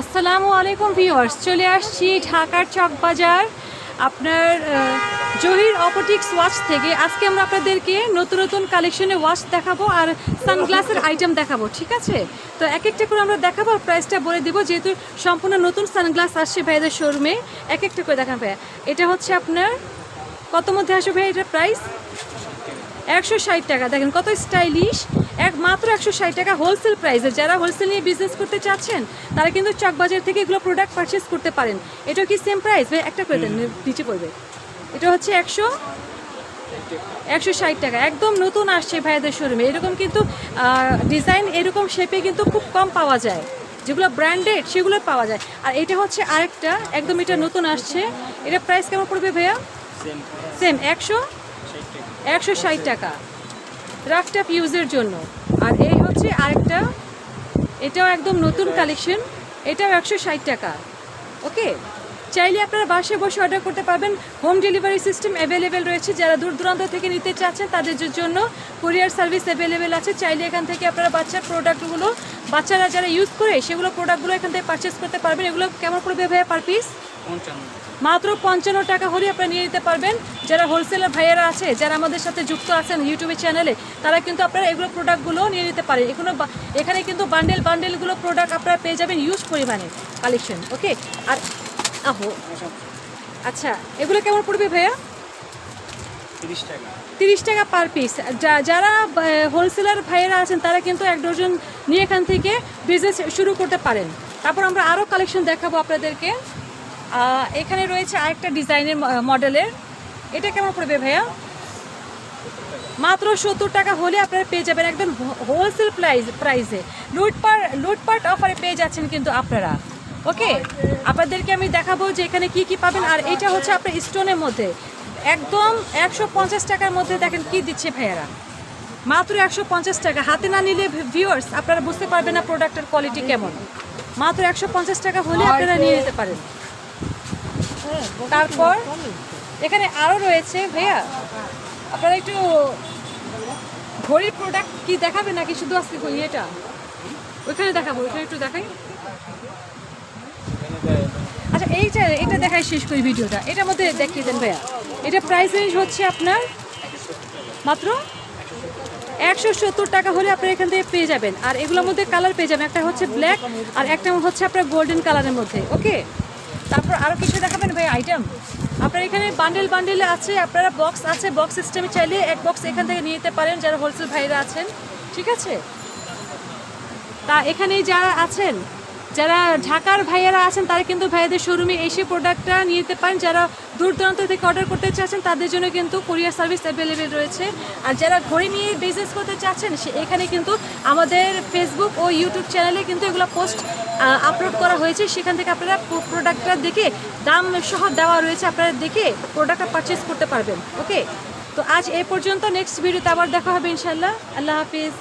আসসালামু আলাইকুম ভিউয়ার্স, চলে আসছি ঢাকার চকবাজার আপনার জহির অপটিক্স ওয়াচ থেকে। আজকে আমরা আপনাদেরকে নতুন নতুন কালেকশনে ওয়াচ দেখাবো আর সানগ্লাসের আইটেম দেখাবো, ঠিক আছে? তো এক একটা করে আমরা দেখাবো আর প্রাইসটা বলে দেবো, যেহেতু সম্পূর্ণ নতুন সানগ্লাস আসছে ভাইদের শোরুমে এক একটা করে ভাইয়া। এটা হচ্ছে আপনার, কত মধ্যে আসবে ভাই এটার প্রাইস একশো ষাট টাকা। দেখেন কত স্টাইলিশ এক মাত্র একশো ষাট টাকা হোলসেল প্রাইসে যারা হোলসেল নিয়ে বিজনেস করতে চাচ্ছেন তারা কিন্তু চকবাজার থেকে এগুলো প্রোডাক্ট পারচেস করতে পারেন। এটা কি সেম প্রাইস ভাই একটা করে দেন নিচে পড়বে। এটা হচ্ছে একশো একশো ষাট টাকা। একদম নতুন আসছে ভাইয়াদের শোরুমে এরকম কিন্তু ডিজাইন এরকম শেপে কিন্তু খুব কম পাওয়া যায়। যেগুলো ব্র্যান্ডেড সেগুলো পাওয়া যায়। আর এটা হচ্ছে আরেকটা একদম এটা নতুন আসছে। এটা প্রাইস কেমন পড়বে ভাইয়া? সেম একশো একশো ষাট টাকা। রাফ টাফ ইউজের জন্য। আর এই হচ্ছে আরেকটা। এটাও একদম নতুন কালেকশন এটাও একশো ষাট টাকা। ওকে? চাইলে আপনারা বাসে বসে অর্ডার করতে পারবেন। হোম ডেলিভারি সিস্টেম অ্যাভেলেবেল রয়েছে। যারা দূর দূরান্ত থেকে নিতে চাচ্ছেন, তাদের জন্য কুরিয়ার সার্ভিস অ্যাভেলেবেল আছে। চাইলে এখান থেকে আপনারা বাচ্চার প্রোডাক্টগুলো বাচ্চারা যারা ইউজ করে, সেগুলো প্রোডাক্টগুলো এখান থেকে পারচেস করতে পারবেন। এগুলো কেমন পড়বে ভাইয়া পার পিস পঞ্চান্ন। মাত্র পঞ্চান্ন টাকা হলে আপনারা নিয়ে নিতে পারবেন। যারা হোলসেলার ভাইয়েরা আছে যারা আমাদের সাথে যুক্ত আছেন ইউটিউবে চ্যানেলে তারা কিন্তু আপনারা এগুলো প্রোডাক্টগুলো নিয়ে নিতে পারেন এগুলো এখানে কিন্তু বান্ডেল বান্ডেলগুলো প্রোডাক্ট আপনারা পেয়ে যাবেন ইউজ পরিমাণে কালেকশন ওকে আর আহো। আচ্ছা এগুলো কেমন পড়বে ভাইয়া? তিরিশ টাকা। তিরিশ টাকা পার পিস যারা হোলসেলার ভাইয়েরা আছেন তারা কিন্তু এক ডজন নিয়ে এখান থেকে বিজনেস শুরু করতে পারেন। তারপর আমরা আরও কালেকশন দেখাবো আপনাদেরকে। এখানে রয়েছে আরেকটা ডিজাইনের মডেলের। এটা কেমন পড়বে ভাইয়া? মাত্র সত্তর টাকা হলে আপনারা পেয়ে যাবেন একদম হোলসেল প্রাইস প্রাইসে লুটপাট লুটপাট অফারে পেয়ে যাচ্ছেন কিন্তু আপনারা। ওকে? আপনাদেরকে আমি দেখাবো যে এখানে কি কি পাবেন, আর এটা হচ্ছে আপনার স্টোনের মধ্যে। একদম একশো পঞ্চাশ টাকার মধ্যে দেখেন কি দিচ্ছে ভাইয়ারা। মাত্র একশো পঞ্চাশ টাকা। হাতে না নিলে ভিউয়ার্স আপনারা বুঝতে পারবেন না প্রোডাক্টের কোয়ালিটি কেমন। মাত্র একশো পঞ্চাশ টাকা হলে আপনারা নিয়ে নিতে পারেন। তারপর এখানে আরও রয়েছে, ভাইয়া, আপনারা একটু ঘড়ির প্রোডাক্ট কি দেখাবে নাকি শুধু আজকে ইয়েটা ওইখানে দেখাবো, ওইখানে একটু দেখাই। আচ্ছা এইটা এটা দেখাই শেষ করি ভিডিওটা। এটার মধ্যে দেখিয়ে দেন, ভাইয়া। এটা প্রাইস রেঞ্জ হচ্ছে আপনার মাত্র একশো সত্তর টাকা হলে আপনারা এখান থেকে পেয়ে যাবেন। আর এগুলোর মধ্যে কালার পেয়ে যাবেন। একটা হচ্ছে ব্ল্যাক আর একটা হচ্ছে আপনার গোল্ডেন কালারের মধ্যে ওকে তারপর আরও কিছু দেখাবেন ভাই আইটেম আপনার এখানে বান্ডেল বান্ডেল আছে, আপনারা বক্স আছে বক্স সিস্টেমে চাইলে এক বক্স এখান থেকে নিয়ে যেতে পারেন, যারা হোলসেল ভাইরা আছেন, ঠিক আছে? তা এখানে যারা আছেন যারা ঢাকার ভাইয়েরা আছেন, তারা কিন্তু ভাইয়াদের শোরুমে এসে প্রোডাক্টটা নিয়ে যেতে পারেন। যারা দূর দূরান্ত থেকে অর্ডার করতে চাচ্ছেন, তাদের জন্য কিন্তু কুরিয়ার সার্ভিস অ্যাভেলেবেল রয়েছে। আর যারা ঘড়ি নিয়ে বিজনেস করতে চাচ্ছেন, সে এখানে কিন্তু আমাদের ফেসবুক ও ইউটিউব চ্যানেলে কিন্তু এগুলো পোস্ট আপলোড করা হয়েছে। সেখান থেকে আপনারা প্রোডাক্টটা দেখে, দাম সহ দেওয়া রয়েছে, আপনারা দেখে প্রোডাক্টটা পারচেস করতে পারবেন। ওকে তো আজ এ পর্যন্ত নেক্সট ভিডিওতে আবার দেখা হবে ইনশাল্লাহ আল্লাহ হাফিজ।